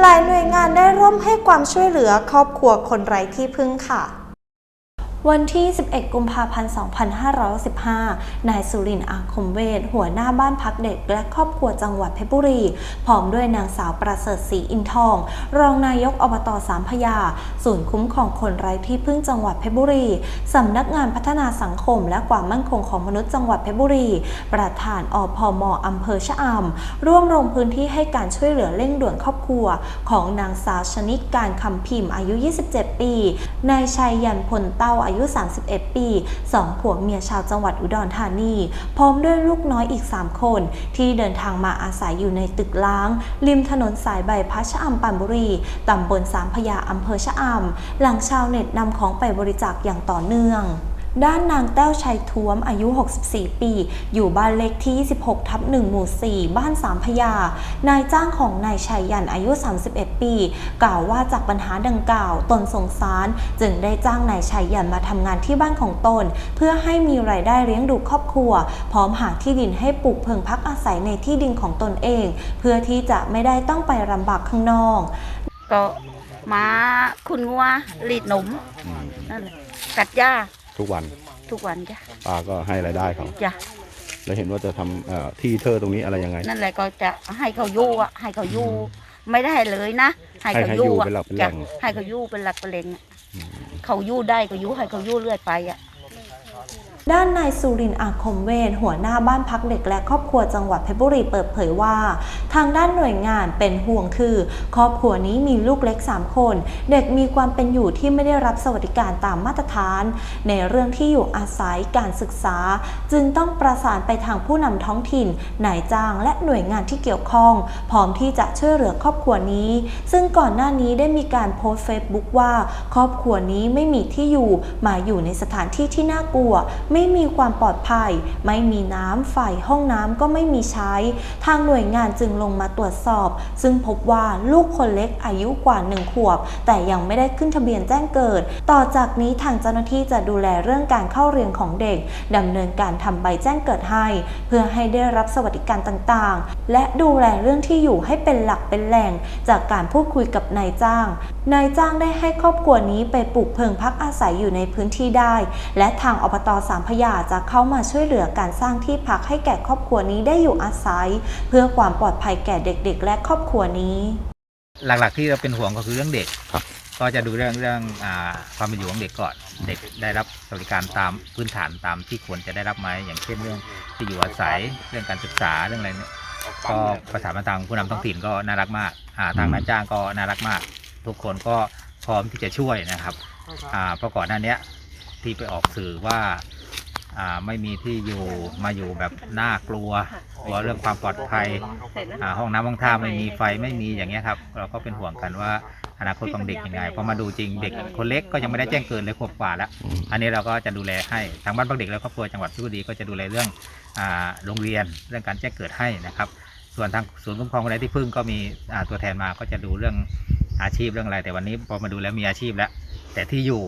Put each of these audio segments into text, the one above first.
หลายหน่วยงานได้ร่วมให้ความช่วยเหลือครอบครัวคนไร้ที่พึ่งค่ะ วันที่ 11 กุมภาพันธ์ 2515 นายสุรินทร์อาคมเวทหัวหน้าบ้านพักเด็ก และครอบครัวจังหวัดเพชรบุรี พร้อมด้วยนางสาวประเสริฐศรีอินทอง รองนายกอบตสามพยา ศูนย์คุ้มครองคนไร้ที่พึ่งจังหวัดเพชรบุรี สำนักงานพัฒนาสังคม และความมั่นคงของมนุษย์จังหวัดเพชรบุรี ประธานอพมอำเภอชะอำร่วมลงพื้นที่ให้การช่วยเหลือเร่งด่วนครอบครัว ของนางสาวชนิดการคำพิมพ์อายุ 27 ปี นายชัยยันพลเต้าอายุยุ 31 ปีสองผัวเมียชาวจังหวัดอุดรธานี พร้อมด้วยลูกน้อยอีก 3 คน ที่เดินทางมาอาศัยอยู่ในตึกล้าง ริมถนนสายใบพัชะอำปันบุรีตำบลสามพยาอำเภอชะอำ หลังชาวเน็ตนำของไปบริจาคอย่างต่อเนื่อง ด้านนางแต้วชัยท้วมอายุ 64 ปี อยู่บ้านเลขที่ 26 ทับ1หมู่ 4 บ้านสามพยา นายจ้างของนายชัยยันอายุ 31 ปี กล่าวว่าจากปัญหาดังกล่าว ตนสงสาร จึงได้จ้างนายชัยยันมาทำงานที่บ้านของตน เพื่อให้มีรายได้เลี้ยงดูครอบครัว พร้อมหาที่ดินให้ปลูกเพิงพักอาศัยในที่ดินของตนเอง เพื่อที่จะไม่ได้ต้องไปลำบากข้างนอก ก็มาคุณงัวรีดหนมนั่นแหละกัดหญ้า ทุกวันทุกวันจ้ะป้าก็ให้รายได้เขาจ้ะแล้วเห็นว่าจะทำเอ่อที่เธอตรงนี้อะไรยังไง นั่นแหละก็จะให้เขาอยู่อะให้เขาอยู่ไม่ได้เลยนะให้เขาอยู่ให้ให้อยู่เป็นหลักเป็นแหล่จ้ะงให้เขาอยู่เป็นหลักเป็นแหล่งอะเขาอยู่ได้ก็อยู่ให้เขาอยู่เรื่อยไปอะ ด้านนายสุรินทร์อาคมเวทหัวหน้าบ้านพักเด็กและครอบครัวจังหวัดเพชรบุรีเปิดเผยว่า ทางด้านหน่วยงานเป็นห่วงคือ ครอบครัวนี้มีลูกเล็ก 3 คน เด็กมีความเป็นอยู่ที่ไม่ได้รับสวัสดิการตามมาตรฐาน ในเรื่องที่อยู่อาศัยการศึกษา จึงต้องประสานไปทางผู้นำท้องถิ่นนายจ้างและหน่วยงานที่เกี่ยวข้อง พร้อมที่จะช่วยเหลือครอบครัวนี้ ซึ่งก่อนหน้านี้ได้มีการโพสต์เฟซบุ๊กว่า ครอบครัวนี้ไม่มีที่อยู่มาอยู่ในสถานที่ที่น่ากลัวไม่ไม่มีความปลอดภัย ไม่มีน้ำไฟห้องน้ำก็ไม่มีใช้ ทางหน่วยงานจึงลงมาตรวจสอบ ซึ่งพบว่าลูกคนเล็กอายุกว่าหนึ่งขวบ แต่ยังไม่ได้ขึ้นทะเบียนแจ้งเกิด ต่อจากนี้ทางเจ้าหน้าที่จะดูแลเรื่องการเข้าเรียนของเด็กดำเนินการทำใบแจ้งเกิดให้ เพื่อให้ได้รับสวัสดิการต่างๆ และดูแลเรื่องที่อยู่ให้เป็นหลักเป็นแหล่ง จากการพูดคุยกับนายจ้าง นายจ้างได้ให้ครอบครัวนี้ไปปลูกเพิงพักอาศัยอยู่ในพื้นที่ได้ และทางอบตสามพระยาจะเข้ามาช่วยเหลือการสร้างที่พักให้แก่ครอบครัวนี้ได้อยู่อาศัย เพื่อความปลอดภัยแก่เด็ก ๆ และครอบครัวนี้ หลักๆที่เราเป็นห่วงก็คือเรื่องเด็กครับก็จะดูเรื่องเรื่องอาความเป็นอยู่ของเด็กก่อน เด็กได้รับสวัสดิการตามพื้นฐานตามที่ควรจะได้รับไหมอย่างเช่นเรื่องที่อยู่อาศัยเรื่องการศึกษาเรื่องอะไรเนี่ยก็ประสานมาทางผู้นำท้องถิ่นก็น่ารักมากอ่าทางนายจ้างก็น่ารักมาก ทุกคนก็พร้อมที่จะช่วยนะครับอ่าเพราะก่อนหน้าเนี้ยที่ไปออกสื่อว่า อ่าไม่มีที่อยู่มาอยู่แบบน่ากลัวกลัวเรื่องความปลอดภัยอ่าห้องน้ำห้องท่าไม่มีไฟไม่มีอย่างเงี้ยครับเราก็เป็นห่วงกันว่าอนาคตของเด็กยังไงพอมาดูจริงเด็กคนเล็กก็ยังไม่ได้แจ้งเกินเลยขวบกว่าแล้วอืมอันนี้เราก็จะดูแลให้ทางบ้านพักเด็กและครอบครัวจังหวัดพิบูรีก็จะดูแลเรื่องอ่าโรงเรียนเรื่องการแจ้งเกิดให้นะครับ ส่วนทางศูนย์คุ้มครองคนไร้ที่พึ่งก็มีอ่าตัวแทนมาก็จะดูเรื่องอาชีพเรื่องอะไร แต่วันนี้พอมาดูแล้วมีอาชีพแล้ว แต่ที่อยู่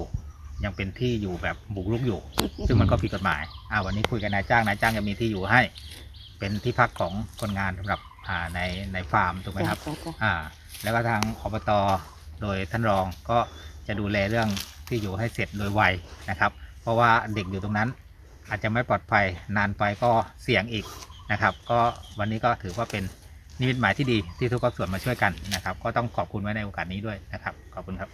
ยังเป็นที่อยู่แบบบุกรุกอยู่ ซึ่งมันก็ผิดกฎหมายอ่าวันนี้คุยกับนายจ้างนายจ้างจะมีที่อยู่ให้ เป็นที่พักของคนงานสำหรับอ่าในในฟาร์มถูกไหมครับอ่า แล้วก็ทางอบตโดยท่านรองก็จะดูแลเรื่องที่อยู่ให้เสร็จโดยไวนะครับ เพราะว่าเด็กอยู่ตรงนั้น อาจจะไม่ปลอดภัยนานไปก็เสี่ยงอีกนะครับ ก็วันนี้ก็ถือว่าเป็นนิมิตหมายที่ดีที่ทุกภาคส่วนมาช่วยกันนะครับ ก็ต้องขอบคุณไว้ในโอกาสนี้ด้วยนะครับ ขอบคุณครับ